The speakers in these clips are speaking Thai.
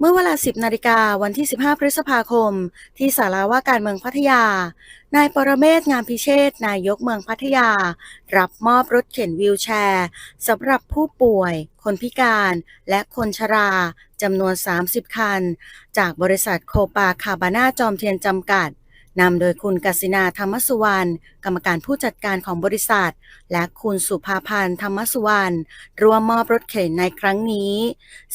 เมื่อเวลา 10 นาฬิกาวันที่ 15 พฤษภาคม ที่ศาลาว่าการเมืองพัทยา นายปรเมศงามพิเชษนายกเมืองพัทยา รับมอบรถเข็นวีลแชร์สำหรับผู้ป่วย คนพิการ และคนชราจำนวน 30 คัน จากบริษัทโคปาคาบาน่าจอมเทียนจำกัด นำโดยคุณกสินาธรรมสุวรรณกรรมการผู้จัดการของบริษัท และคุณสุภาพันธ์ธรรมสุวรรณร่วมมอบรถเข็นในครั้งนี้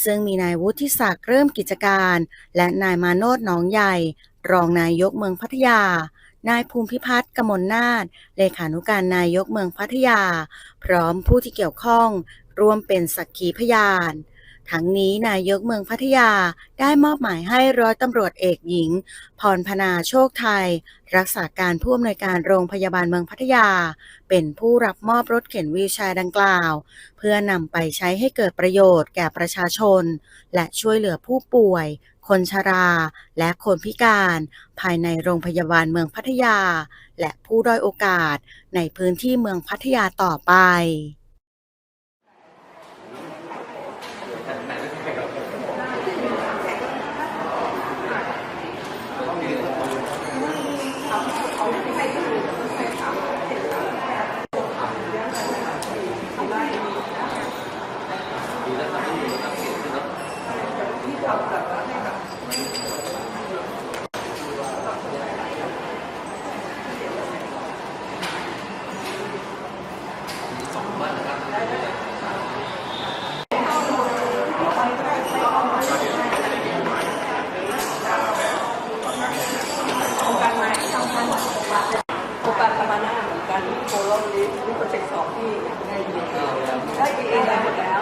ซึ่งมีนายวุฒิศักดิ์เริ่มกิจการ และนายมาโนดหนองใหญ่ รองนายกเมืองพัทยานายภูมิพิพัฒน์กมลนาถเลขานุการนายกเมืองพัทยา พร้อมผู้ที่เกี่ยวข้องร่วมเป็นสักขีพยาน ทั้งนี้นายกเมืองพัทยาได้มอบหมายให้ร้อยตำรวจเอกหญิง พรพนาโชคไทย รักษาการผู้อำนวยการโรงพยาบาลเมืองพัทยา เป็นผู้รับมอบรถเข็นวีลแชร์ดังกล่าว เพื่อนำไปใช้ให้เกิดประโยชน์แก่ประชาชน และช่วยเหลือผู้ป่วย คนชรา และคนพิการ ภายในโรงพยาบาลเมืองพัทยา และผู้ด้อยโอกาสในพื้นที่เมืองพัทยาต่อไป กาน่าเหมือนกันโคโลลิสลิโปรเจกต์สองที่ได้ยินได้กินเองได้หมดแล้ว